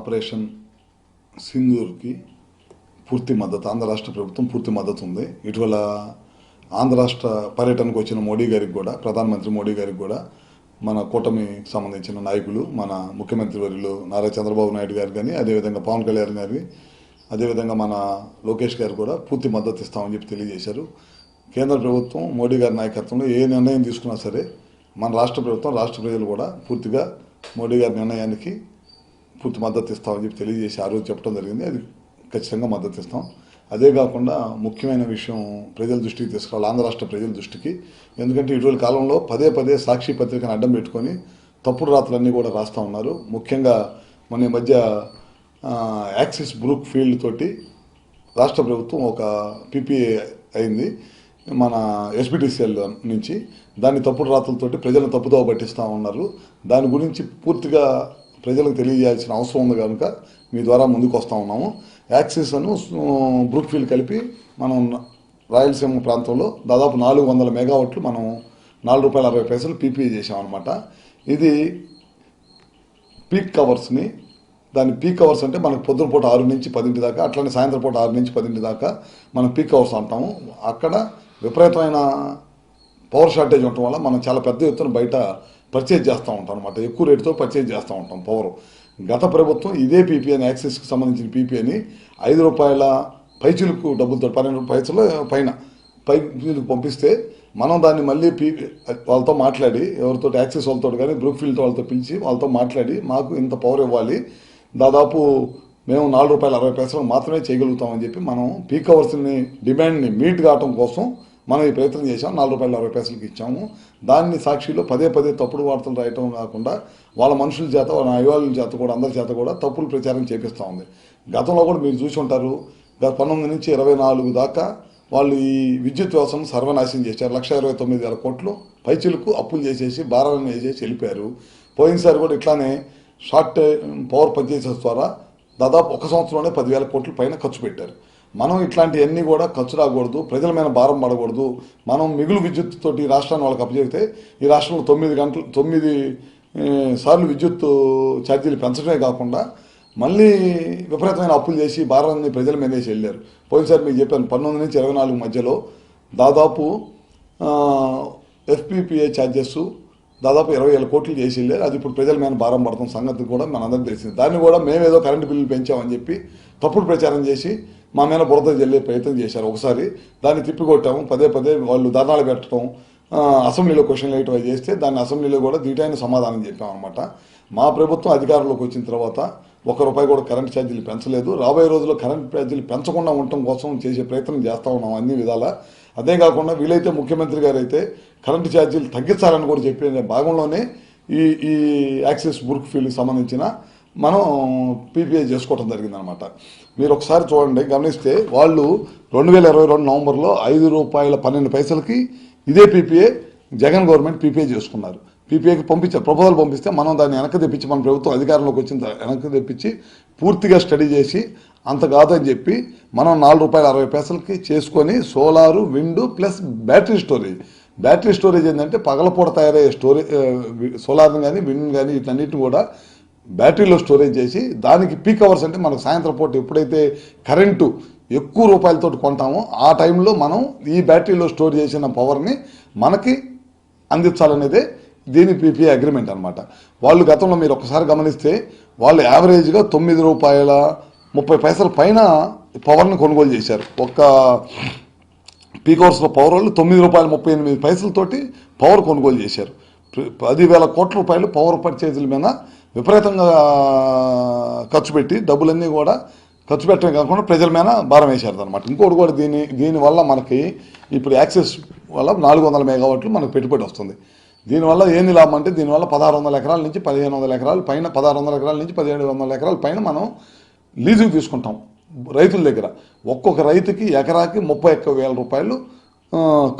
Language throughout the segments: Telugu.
ఆపరేషన్ సింధూర్కి పూర్తి మద్దతు ఆంధ్ర రాష్ట్ర ప్రభుత్వం పూర్తి మద్దతు ఉంది. ఇటీవల ఆంధ్ర రాష్ట్ర పర్యటనకు వచ్చిన మోడీ గారికి కూడా ప్రధానమంత్రి మోడీ గారికి కూడా మన కూటమికి సంబంధించిన నాయకులు మన ముఖ్యమంత్రి వర్యులు నారా చంద్రబాబు నాయుడు గారు కానీ అదేవిధంగా పవన్ కళ్యాణ్ గారి అదేవిధంగా మన లోకేష్ గారు కూడా పూర్తి మద్దతు ఇస్తామని చెప్పి తెలియజేశారు. కేంద్ర ప్రభుత్వం మోడీ గారి నాయకత్వంలో ఏ నిర్ణయం తీసుకున్నా సరే మన రాష్ట్ర ప్రభుత్వం రాష్ట్ర ప్రజలు కూడా పూర్తిగా మోడీ గారి నిర్ణయానికి పూర్తి మద్దతు ఇస్తామని చెప్పి తెలియజేసి ఆ రోజు చెప్పడం జరిగింది. అది ఖచ్చితంగా మద్దతు ఇస్తాం. అదే కాకుండా ముఖ్యమైన విషయం ప్రజల దృష్టికి తీసుకురావాలి ఆంధ్ర రాష్ట్ర ప్రజల దృష్టికి. ఎందుకంటే ఇటీవల కాలంలో పదే పదే సాక్షి పత్రికను అడ్డం పెట్టుకొని తప్పుడు రాతలన్నీ కూడా రాస్తూ ఉన్నారు. ముఖ్యంగా మన ఈ మధ్య యాక్సిస్ బ్రూక్ ఫీల్డ్ తోటి రాష్ట్ర ప్రభుత్వం ఒక పీపీఏ అయింది మన ఎస్బిటిసిఎల్ నుంచి. దాన్ని తప్పుడు రాతలతోటి ప్రజలను తప్పుదోవ పట్టిస్తూ ఉన్నారు. దాని గురించి పూర్తిగా ప్రజలకు తెలియజేయాల్సిన అవసరం ఉంది కనుక మీ ద్వారా ముందుకు వస్తూ ఉన్నాము. యాక్సిస్ అను బ్రూక్ ఫీల్డ్ కలిపి మనం రాయలసీమ ప్రాంతంలో దాదాపు నాలుగు వందల మెగావాట్లు మనం నాలుగు రూపాయల అరవై పైసలు పీపీ చేసామన్నమాట ఇది పీక్ కవర్స్ని దాని పీక్ కవర్స్ అంటే మనకు పొద్దున పూట ఆరు నుంచి పదింటి దాకా అట్లనే సాయంత్రం పూట ఆరు నుంచి పదింటి దాకా మనం పీక్ కవర్స్ అంటాము. అక్కడ విపరీతమైన పవర్ షార్టేజ్ ఉండటం వల్ల మనం చాలా పెద్ద ఎత్తున బయట పర్చేజ్ చేస్తూ ఉంటాం అనమాట ఎక్కువ రేటుతో పర్చేజ్ చేస్తూ ఉంటాం పవర్. గత ప్రభుత్వం ఇదే పీపీఎన్ యాక్సిస్కి సంబంధించిన పీపీఎని ఐదు రూపాయల పైచులకు డబ్బులతో పన్నెండు పైసలు పైన పైచులకు పంపిస్తే మనం దాన్ని మళ్ళీ పీ వాళ్ళతో మాట్లాడి ఎవరితో యాక్సెస్ వాళ్ళతో కానీ బ్రూక్ ఫీల్డ్ వాళ్ళతో పిలిచి వాళ్ళతో మాట్లాడి మాకు ఇంత పవర్ ఇవ్వాలి. దాదాపు మేము నాలుగు రూపాయల అరవై పైసలు మాత్రమే చేయగలుగుతామని చెప్పి మనం పీక్ అవర్స్ని డిమాండ్ని మీట్ కావటం కోసం మనం ఈ ప్రయత్నం చేసాం నాలుగు రూపాయల అరవై పైసలకి ఇచ్చాము. దాన్ని సాక్షిలో పదే పదే తప్పుడు వార్తలు రాయటం కాకుండా వాళ్ళ మనుషుల చేత వాళ్ళ అయ్యవాళ్ళ చేత కూడా అందరి చేత కూడా తప్పులు ప్రచారం చేపిస్తూ ఉంది. గతంలో కూడా మీరు చూసి ఉంటారు గత పంతొమ్మిది నుంచి ఇరవై నాలుగు దాకా వాళ్ళు ఈ విద్యుత్ వ్యవస్థను సర్వనాశనం చేశారు. లక్ష ఇరవై తొమ్మిది వేల కోట్లు పైచిలకు అప్పులు చేసేసి భారాలను వేసేసి వెళ్ళిపోయారు. పోయినసారి కూడా ఇట్లానే షార్ట్ పవర్ పర్చేసెస్ ద్వారా దాదాపు ఒక సంవత్సరంలోనే పదివేల కోట్ల పైన ఖర్చు పెట్టారు. మనం ఇట్లాంటివన్నీ కూడా ఖర్చు రాకూడదు ప్రజల మీద భారం పడకూడదు. మనం మిగులు విద్యుత్ తోటి ఈ రాష్ట్రాన్ని వాళ్ళకి అప్పచెబితే ఈ రాష్ట్రంలో తొమ్మిది గంటలు తొమ్మిది సార్లు విద్యుత్ ఛార్జీలు పెంచడమే కాకుండా మళ్ళీ విపరీతమైన అప్పులు చేసి భారాన్ని ప్రజల మీద వేసి వెళ్ళారు. పోయినసారి మీకు చెప్పాను పంతొమ్మిది నుంచి ఇరవై నాలుగు మధ్యలో దాదాపు ఎఫ్పిపిఏ ఛార్జెస్ దాదాపు ఇరవై వేల కోట్లు చేసి వెళ్ళారు. అది ఇప్పుడు ప్రజల మీద భారం పడుతున్న సంగతి కూడా మనందరికీ తెలిసింది. దాన్ని కూడా మేమేదో కరెంటు బిల్లులు పెంచామని చెప్పి తప్పుడు ప్రచారం చేసి మా మీద బురద జల్లే ప్రయత్నం చేశారు. ఒకసారి దాన్ని తిప్పికొట్టాము పదే పదే వాళ్ళు ధర్నాలు పెట్టడం అసెంబ్లీలో క్వశ్చన్లు వేయటం అవి చేస్తే దాన్ని అసెంబ్లీలో కూడా దీటైన సమాధానం చెప్పామన్నమాట మా ప్రభుత్వం అధికారంలోకి వచ్చిన తర్వాత ఒక రూపాయి కూడా కరెంట్ ఛార్జీలు పెంచలేదు. రాబోయే రోజుల్లో కరెంట్ ఛార్జీలు పెంచకుండా ఉండటం కోసం చేసే ప్రయత్నం చేస్తూ ఉన్నాం అన్ని విధాల. అదే కాకుండా వీలైతే ముఖ్యమంత్రి గారు అయితే కరెంటు ఛార్జీలు తగ్గించాలని కూడా చెప్పే భాగంలోనే ఈ ఈ యాక్సిస్ బుర్క్ ఫీల్డ్కి సంబంధించిన మనం పీపీఐ చేసుకోవడం జరిగిందనమాట. మీరు ఒకసారి చూడండి గమనిస్తే వాళ్ళు రెండు వేల ఇరవై రెండు నవంబర్లో ఐదు రూపాయల పన్నెండు పైసలకి ఇదే పీపీఏ జగన్ గవర్నమెంట్ పీపీఐ చేసుకున్నారు. పీపీఐకి పంపించారు ప్రపోజల్ పంపిస్తే మనం దాన్ని వెనక్కి తెప్పించి మన ప్రభుత్వం అధికారంలోకి వచ్చిన వెనక్కి తెప్పించి పూర్తిగా స్టడీ చేసి అంత కాదని చెప్పి మనం నాలుగు రూపాయల అరవై పైసలకి చేసుకొని solar wind plus battery storage. Battery storage ఏంటంటే పగలపూట తయారయ్యే స్టోరేజ్ సోలార్ని కానీ విండ్ కానీ వీటన్నిటిని కూడా బ్యాటరీలో స్టోరేజ్ చేసి దానికి పీక్ అవర్స్ అంటే మనకు సాయంత్రం పూట ఎప్పుడైతే కరెంటు ఎక్కువ రూపాయలతో కొంటామో ఆ టైంలో మనం ఈ బ్యాటరీలో స్టోర్ చేసిన పవర్ని మనకి అందించాలనేదే దీని పీపీఐ అగ్రిమెంట్ అనమాట వాళ్ళు గతంలో మీరు ఒకసారి గమనిస్తే వాళ్ళు యావరేజ్గా తొమ్మిది రూపాయల ముప్పై పైసల పైన పవర్ని కొనుగోలు చేశారు. ఒక్క పీక్ అవర్స్లో పవర్ వాళ్ళు తొమ్మిది రూపాయల ముప్పై ఎనిమిది పైసలతోటి పవర్ కొనుగోలు చేశారు. పదివేల కోట్ల రూపాయలు పవర్ పర్చేజీల మీద విపరీతంగా ఖర్చు పెట్టి డబ్బులన్నీ కూడా ఖర్చు పెట్టడం కాకుండా ప్రజల మీద భారం వేశారు అనమాట ఇంకోటి కూడా దీని దీనివల్ల మనకి ఇప్పుడు యాక్సెస్ వల్ల నాలుగు వందల మెగావాట్లు మనకు పెట్టుబడి వస్తుంది. దీనివల్ల ఏంది లాభం అంటే దీనివల్ల పదహారు వందల ఎకరాల నుంచి పదిహేను వందల ఎకరాల పైన పదహారు వందల ఎకరాల నుంచి పదిహేడు వందల ఎకరాల పైన మనం లీజుకి తీసుకుంటాం రైతుల దగ్గర. ఒక్కొక్క రైతుకి ఎకరాకి ముప్పై ఒక్క వేల రూపాయలు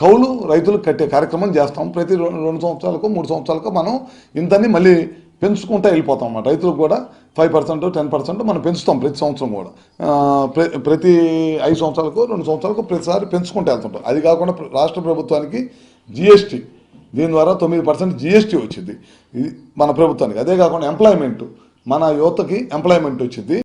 కౌలు రైతులు కట్టే కార్యక్రమం చేస్తాం. ప్రతి రెండు సంవత్సరాలకు మూడు సంవత్సరాలకు మనం ఇంతని మళ్ళీ పెంచుకుంటూ వెళ్ళిపోతాం అన్నమాట. రైతులకు కూడా ఫైవ్ పర్సెంట్ టెన్ పర్సెంట్ మనం పెంచుతాం ప్రతి సంవత్సరం కూడా. ప్ర- ప్రతి ఐదు సంవత్సరాలకు రెండు సంవత్సరాలకు ప్రతిసారి పెంచుకుంటూ వెళ్తుంటాం. అది కాకుండా రాష్ట్ర ప్రభుత్వానికి జిఎస్టీ దీని ద్వారా తొమ్మిది పర్సెంట్ జిఎస్టీ వచ్చింది. ఇది మన ప్రభుత్వానికి. అదే కాకుండా ఎంప్లాయ్మెంట్ మన యువతకి ఎంప్లాయ్మెంట్ వచ్చింది.